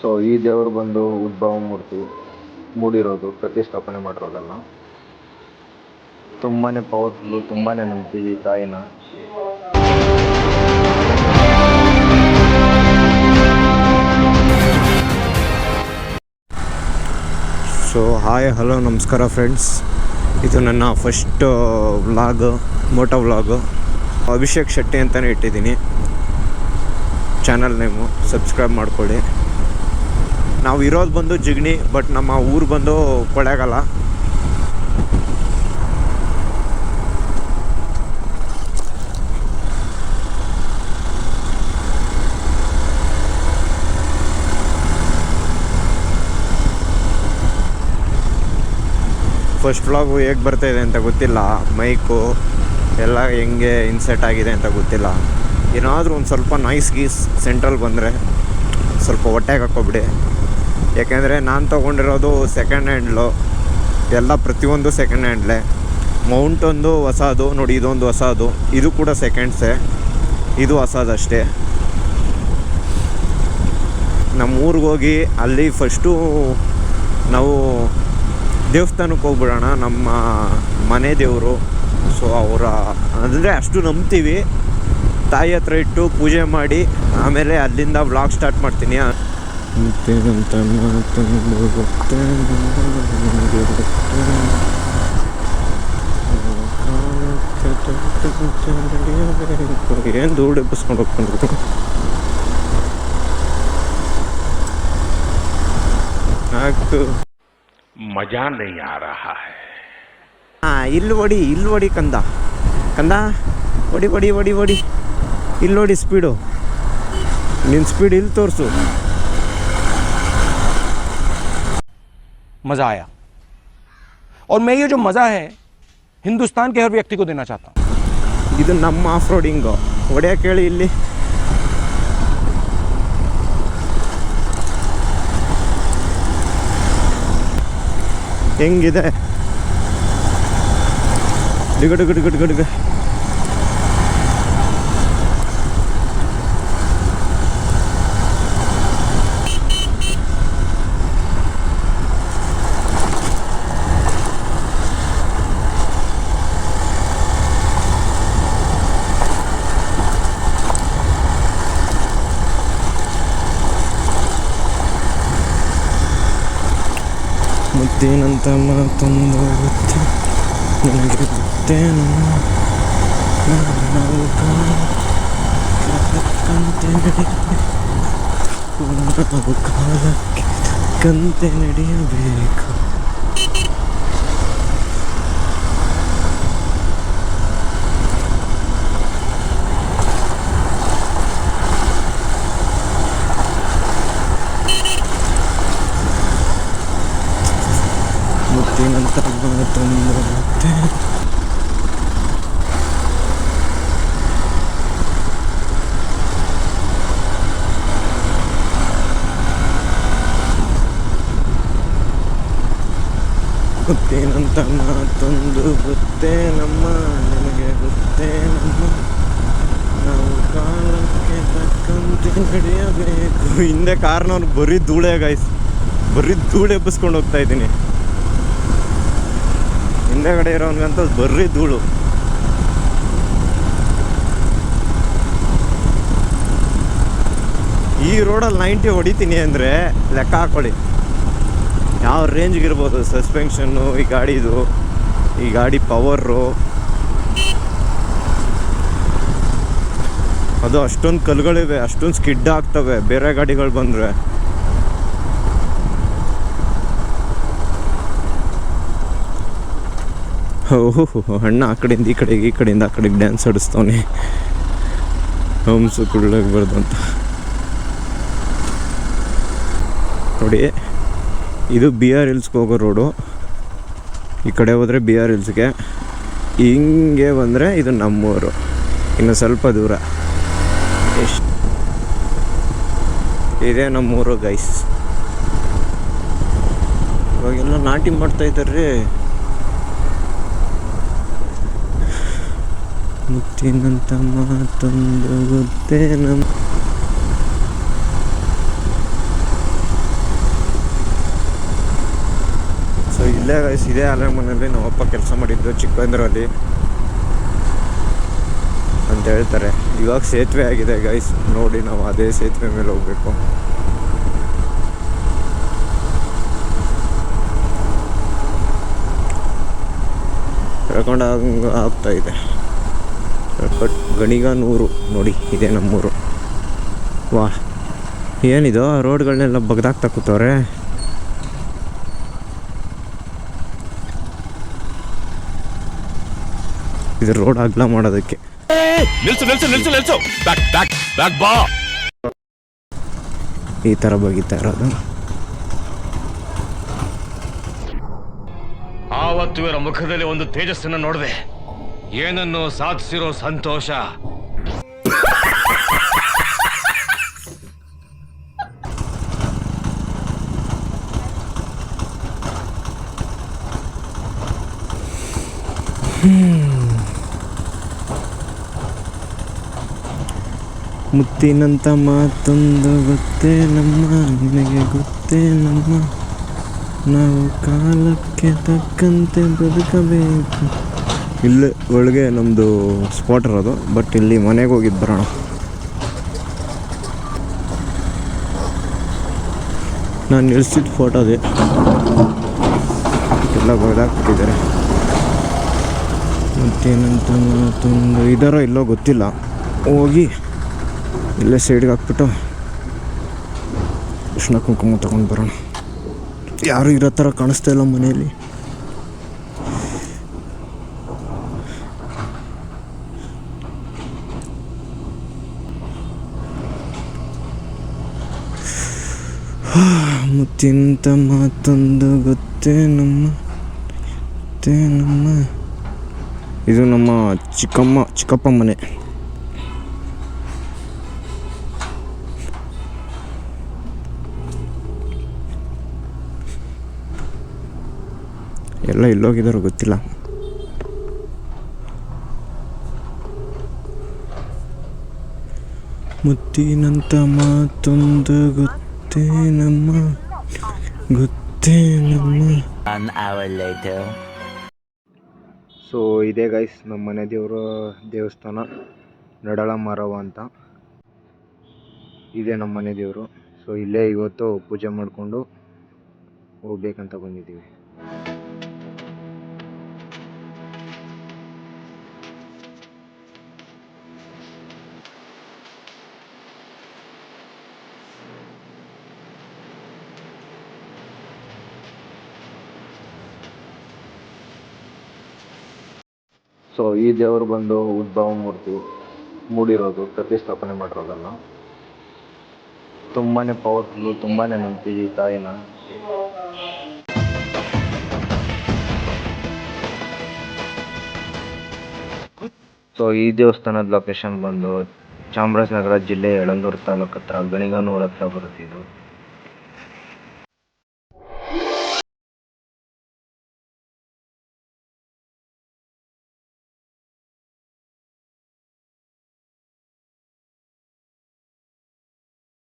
So ಈ ದೇವರು ಬಂದು ಉದ್ಭವ ಮೂರ್ತಿ ಮೂಡಿರೋದು, ಪ್ರತಿಷ್ಠಾಪನೆ ಮಾಡಿರೋದಲ್ಲ. ತುಂಬಾ ಪವರ್ಫುಲ್ಲು ತುಂಬಾ ನಂಬ್ತೀವಿ ತಾಯಿನ. ಸೊ ಹಾಯ್ ಹಲೋ ನಮಸ್ಕಾರ ಫ್ರೆಂಡ್ಸ್ ಇದು ನನ್ನ first vlog moto vlog Abhishek Shetty ಅಂತಲೇ ಇಟ್ಟಿದ್ದೀನಿ. ಚಾನಲ್ ನೇಮು ಸಬ್ಸ್ಕ್ರೈಬ್ ಮಾಡ್ಕೊಳ್ಳಿ. ನಾವು ಇರೋದು ಬಂದು ಜಿಗಣಿ ಬಟ್ ನಮ್ಮ ಊರು ಬಂದು ಕೊಳ್ಳೇಗಾಲ ಫಸ್ಟ್ ವ್ಲಾಗು ಹೇಗೆ ಬರ್ತಾಯಿದೆ ಅಂತ ಗೊತ್ತಿಲ್ಲ. ಮೈಕು ಎಲ್ಲ ಹೆಂಗೆ ಇನ್ಸೆಟ್ ಆಗಿದೆ ಅಂತ ಗೊತ್ತಿಲ್ಲ. ಏನಾದರೂ ಒಂದು ಸ್ವಲ್ಪ ನಾಯ್ಸ್ ಗೀಸ್ ಸೆಂಟ್ರಲ್ ಬಂದರೆ ಸ್ವಲ್ಪ ಹೊಟ್ಟೆಗೆ ಹಾಕೋಬಿಡಿ ಯಾಕೆಂದರೆ ನಾನು ತೊಗೊಂಡಿರೋದು ಸೆಕೆಂಡ್ ಹ್ಯಾಂಡ್ಲು ಎಲ್ಲ ಪ್ರತಿಯೊಂದು ಸೆಕೆಂಡ್ ಹ್ಯಾಂಡ್ಲೆ ಮೌಂಟ್ ಒಂದು ಹೊಸದು, ನೋಡಿ, ಇದೊಂದು ಹೊಸದು. ಇದು ಕೂಡ ಸೆಕೆಂಡ್ಸೇ ಇದು ಹೊಸದಷ್ಟೇ. ನಮ್ಮ ಊರಿಗೆ ಹೋಗಿ ಅಲ್ಲಿ ಫಸ್ಟು ನಾವು ದೇವಸ್ಥಾನಕ್ಕೆ ಹೋಗ್ಬಿಡೋಣ, ನಮ್ಮ ಮನೆ ದೇವರು. ಸೊ ಅವರ, ಅಂದರೆ ಅಷ್ಟು ನಂಬ್ತೀವಿ. ತಾಯಿ ಹತ್ರ ಇಟ್ಟು ಪೂಜೆ ಮಾಡಿ, ಆಮೇಲೆ ಅಲ್ಲಿಂದ ವ್ಲಾಗ್ ಸ್ಟಾರ್ಟ್ ಮಾಡ್ತೀನಿ. ಮತ್ತೆ ಅಂತ ಗೊತ್ತೇ ಏನು ಧೂಳು ಎಬ್ಬಿಸ್ಕೊಂಡು ಹೋಗ್ಕೊಂಡು ನಾಲ್ಕು ಮಜಾ ನೀ ಆ ರಹಾ ಹಾ ಇಲ್ಲಿ ಓಡಿ ಇಲ್ಲಿ ಓಡಿ ಕಂದ. ಕಂದ, ಓಡಿ ಓಡಿ ಓಡಿ ಓಡಿ. ಇಲ್ಲಿ ನೋಡಿ ಸ್ಪೀಡು ನಿನ್ನ ಸ್ಪೀಡ್ ಇಲ್ಲಿ ತೋರಿಸು. मज़ा आया और मैं ये जो मज़ा है हिंदुस्तान के हर व्यक्ति को देना चाहता हूँ ಇದು ನಮ್ಮ ಆಫ್ ರೋಡಿಂಗು ಹೊಡ್ಯಕ್ಕೆ ಹೇಳಿ ಇಲ್ಲಿ ಹೆಂಗಿದೆ ಡಿಗಡು ಗಡು ಗಡು ಗಡು ಮುದ್ದೇನಂತ ಮಾತೊಂದು ಗೊತ್ತೇ ನನಗೆ ಗೊತ್ತೇನು ಕಾಲಕ್ಕೆ ಕಂತೆ ನಡೆಯಬೇಕು. ಮುತ್ತಿನಂತ ತೊಂದರೆ ಮತ್ತೆ ಗೊತ್ತೇನಂತ ಮಾತೊಂದು ಗೊತ್ತೇ ನಮ್ಮ ನನಗೆ ಗೊತ್ತೇ ನಮ್ಮ ನಾವು ಕಾಲಕ್ಕೆ ತಕ್ಕಂತೆ. ನಡೆಯಬೇಕು ಹಿಂದೆ ಕಾರ್ನವ್ರು ಬರೀ ಧೂಳೆ ಗಾಯ್ಸ್ ಬರೀ ಧೂಳೆ ಎಬ್ಬಿಸ್ಕೊಂಡು ಹೋಗ್ತಾ ಇದ್ದೀನಿ. ಹಿಂದೆಗಡೆ ಇರೋನ್ಗಂತ ಬರ್ರಿ ಧೂಳು. ಈ ರೋಡಲ್ಲಿ ನೈಂಟಿ ಹೊಡಿತೀನಿ ಅಂದರೆ ಲೆಕ್ಕ ಹಾಕೊಳ್ಳಿ. ಯಾವ ರೇಂಜ್ಗೆ ಇರ್ಬೋದು? ಸಸ್ಪೆನ್ಷನ್ನು ಈ ಗಾಡಿದು, ಈ ಗಾಡಿ ಪವರು ಅದು ಅಷ್ಟೊಂದು ಕಲ್ಗಳಿವೆ ಅಷ್ಟೊಂದು ಸ್ಕಿಡ್ ಆಗ್ತವೆ, ಬೇರೆ ಗಾಡಿಗಳು ಬಂದರೆ. ಓಹೋ, ಅಣ್ಣ ಆ ಕಡೆಯಿಂದ ಈ ಕಡೆಗೆ, ಈ ಕಡೆಯಿಂದ ಆ ಕಡೆಗೆ ಡ್ಯಾನ್ಸ್ ಆಡಿಸ್ತವನೆ. ಹಂಸು ಕುಳ್ಳಾಗಬಾರ್ದು ಅಂತ. ನೋಡಿ, ಇದು ಬಿ ಆರ್ ಹಿಲ್ಸ್ಗೆ ಹೋಗೋ ರೋಡು ಈ ಕಡೆ ಹೋದರೆ ಬಿ ಆರ್ ಹಿಲ್ಸ್ಗೆ ಹಿಂಗೆ ಬಂದರೆ ಇದು ನಮ್ಮೂರು. ಇನ್ನು ಸ್ವಲ್ಪ ದೂರ. ಎಷ್ಟು? ಇದೇ ನಮ್ಮೂರು ಗೈಸ್ ಇವಾಗೆಲ್ಲ ನಾಟಿ ಮಾಡ್ತಾ ಮುಟ್ಟಿನಂತ ಮಾತೊಂದು ಗೊತ್ತೇ ನಮ್ಮ ಸೊ ಇಲ್ಲೇ ಗೈಸ್ ಇದೇ ಆಲಮನಲ್ಲಿ ನಮ್ಮಪ್ಪ ಕೆಲಸ ಮಾಡಿದ್ದು ಚಿಕ್ಕಂದ್ರಲ್ಲಿ. ಅಂತ ಹೇಳ್ತಾರೆ. ಇವಾಗ ಸೇತುವೆ ಆಗಿದೆ ಗೈಸ್ ನೋಡಿ ನಾವು ಅದೇ ಸೇತುವೆ ಮೇಲೆ ಹೋಗ್ಬೇಕು. ಕರ್ಕೊಂಡು ಆಗ್ತಾ ಇದೆ. ಬಟ್ ಗಣಿಗ ನೂರು ನೋಡಿ ಇದೆ ನಮ್ಮೂರು. ವಾ ಏನಿದು? ರೋಡ್ಗಳನ್ನೆಲ್ಲ ಬಗ್ದಾಗ್ತಾ ಕೂತವ್ರೆ. ಇದು ರೋಡ್ ಅಗ್ಲ ಮಾಡೋದಕ್ಕೆ. ನಿಲ್ಸು ನಿಲ್ಸು ನಿಲ್ಸು ನಿಲ್ಸು. ಬ್ಯಾಕ್ ಬ್ಯಾಕ್ ಬ್ಯಾಕ್ ಬಾ. ಈ ತರ ಬಗೀತಾ ಇರೋದು. ಆವತ್ತು ಇವರ ಮುಖದಲ್ಲಿ ಒಂದು ತೇಜಸ್ಸನ್ನ ನೋಡಿದೆ. ಏನನ್ನು ಸಾಧಿಸಿರೋ ಸಂತೋಷ? ಮುತ್ತಿನಂತ ಮಾತೊಂದು ಗೊತ್ತೇ ನಮ್ಮ ನಿನಗೆ ಗೊತ್ತೇ ನಮ್ಮ. ನಾವು ಕಾಲಕ್ಕೆ ತಕ್ಕಂತೆ ಬದುಕಬೇಕು. ಇಲ್ಲೇ ಒಳಗೆ ನಮ್ಮದು ಸ್ಪಾಟ್ ಇರೋದು ಬಟ್ ಇಲ್ಲಿ ಮನೆಗೆ ಹೋಗಿದ್ದು ಬರೋಣ. ನಾನು ನಿಲ್ಸಿದ ಫೋಟೋ ಅದೇ. ಎಲ್ಲ ಬರೆದಾಕ್ಬಿಟ್ಟಿದ್ದಾರೆ ಮತ್ತೇನಂತ ತುಂಬ ಇದಾರೋ ಇಲ್ಲೋ ಗೊತ್ತಿಲ್ಲ. ಹೋಗಿ ಇಲ್ಲೇ ಸೈಡ್ಗೆ ಹಾಕ್ಬಿಟ್ಟು ಕೃಷ್ಣ ಕುಂಕುಮ ತೊಗೊಂಡು ಬರೋಣ. ಯಾರು ಇರೋ ಥರ ಕಾಣಿಸ್ತಾ ಇಲ್ಲ ಮನೆಯಲ್ಲಿ. ಮುತ್ತಿಂತ ಮಾತೊಂದು ಗೊತ್ತೇ ನಮ್ಮ ಗೊತ್ತೇ ನಮ್ಮ. ಇದು ನಮ್ಮ ಚಿಕ್ಕಮ್ಮ, ಚಿಕ್ಕಪ್ಪ ಮನೆ. ಎಲ್ಲ ಎಲ್ಲೋಗಿದಾರೋ ಗೊತ್ತಿಲ್ಲ. ಮುತ್ತಿನಂತ ಮಾತೊಂದು ಗೊತ್ತೇ ನಮ್ಮ ಗೊತ್ತೇ ನಮ್ಮ. Hour later. ಸೊ ಇದೇ ಗೈಸ್ ನಮ್ಮ ಮನೆ ದೇವರ ದೇವಸ್ಥಾನ ನಡಳ ಮರವ ಅಂತ. ಇದೆ ನಮ್ಮ ಮನೆ ದೇವರು. ಸೊ ಇಲ್ಲೇ ಇವತ್ತು ಪೂಜೆ ಮಾಡಿಕೊಂಡು ಹೋಗ್ಬೇಕಂತ ಬಂದಿದ್ದೀವಿ. ಸೊ ಈ ದೇವರು ಬಂದು ಉದ್ಭವ ಮೂರ್ತಿ ಮೂಡಿರೋದು, ಪ್ರತಿಷ್ಠಾಪನೆ ಮಾಡಿರೋದಲ್ಲ ತುಂಬಾ ಪವರ್ಫುಲ್ಲು ತುಂಬಾ ನಂಬಿ ಈ ತಾಯಿನ. ಸೊ ಈ ದೇವಸ್ಥಾನದ ಲೊಕೇಶನ್ ಬಂದು ಚಾಮರಾಜನಗರ ಜಿಲ್ಲೆ ಯಳಂದೂರು ತಾಲೂಕು ಹತ್ರ ಗಣಿಗನೂರು ಹತ್ರ ಇದು.